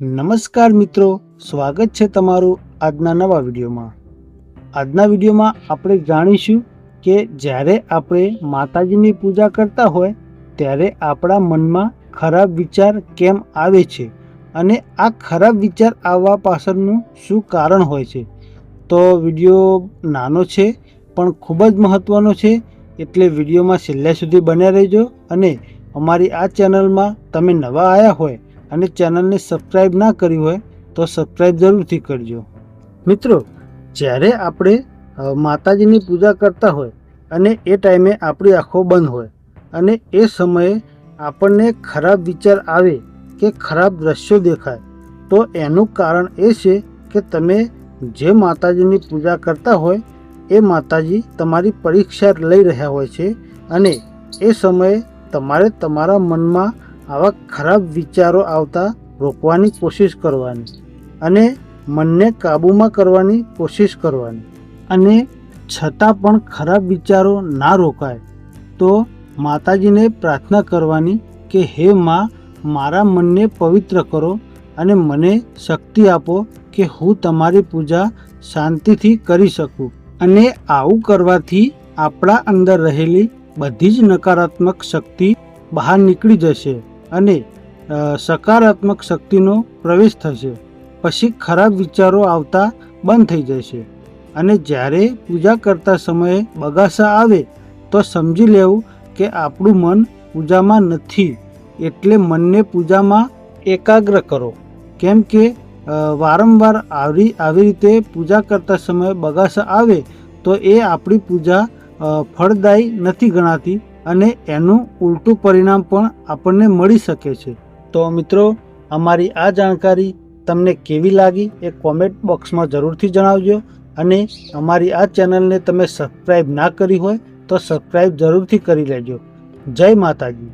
નમસ્કાર મિત્રો, સ્વાગત છે તમારું આજના નવા વિડીયોમાં. આજના વિડીયોમાં આપણે જાણીશું કે જ્યારે આપણે માતાજીની પૂજા કરતા હોય, ત્યારે આપણા મનમાં ખરાબ વિચાર કેમ આવે છે અને આ ખરાબ વિચાર આવવા પાછળનું શું કારણ હોય છે? તો વીડિયો નાનો છે, પણ ખૂબ જ મહત્ત્વનો છે, એટલે વિડીયોમાં છેલ્લે સુધી બન્યા રહેજો અને અમારી આ ચેનલમાં તમે નવા આવ્યા હોય અને ચેનલને સબસ્ક્રાઈબ ના કરી હોય તો સબસ્ક્રાઈબ જરૂરથી કરજો. મિત્રો, જ્યારે આપણે માતાજીની પૂજા કરતા હોય અને એ ટાઈમે આપણી આંખો બંધ હોય અને એ સમયે આપણને ખરાબ વિચાર આવે કે ખરાબ દ્રશ્યો દેખાય, તો એનું કારણ એ છે કે તમે જે માતાજીની પૂજા કરતા હોય, એ માતાજી તમારી પરીક્ષા લઈ રહ્યા હોય છે અને એ સમયે તમારે તમારા મનમાં આવા ખરાબ વિચારો આવતા રોકવાની કોશિશ કરવાની અને મનને કાબૂમાં કરવાની કોશિશ કરવાની. અને છતાં પણ ખરાબ વિચારો ના રોકાય, તો માતાજીને પ્રાર્થના કરવાની કે, હે માં, મારા મનને પવિત્ર કરો અને મને શક્તિ આપો કે હું તમારી પૂજા શાંતિથી કરી શકું. અને આવું કરવાથી આપણા અંદર રહેલી બધી જ નકારાત્મક શક્તિ બહાર નીકળી જશે. અને સકારાત્મક શક્તિનો પ્રવેશ થશે. પછી ખરાબ વિચારો આવતા બંધ થઈ જશે. અને જ્યારે પૂજા કરતા સમયે બગાસા આવે, તો સમજી લેવું કે આપણું મન પૂજામાં નથી. એટલે મનને પૂજામાં એકાગ્ર કરો. કેમ કે વારંવાર આવી આવી રીતે પૂજા કરતા સમયે બગાસા આવે, તો એ આપણી પૂજા ફળદાયી નથી ગણાતી. અને એનું ઉલટું પરિણામ પણ આપણને મળી શકે છે. તો મિત્રો, અમારી આ જાણકારી તમને કેવી લાગી એ કોમેન્ટ બોક્સમાં જરૂરથી જણાવજો અને અમારી આ ચેનલને તમે સબસ્ક્રાઈબ ના કરી હોય તો સબસ્ક્રાઈબ જરૂરથી કરી લેજો. જય માતાજી.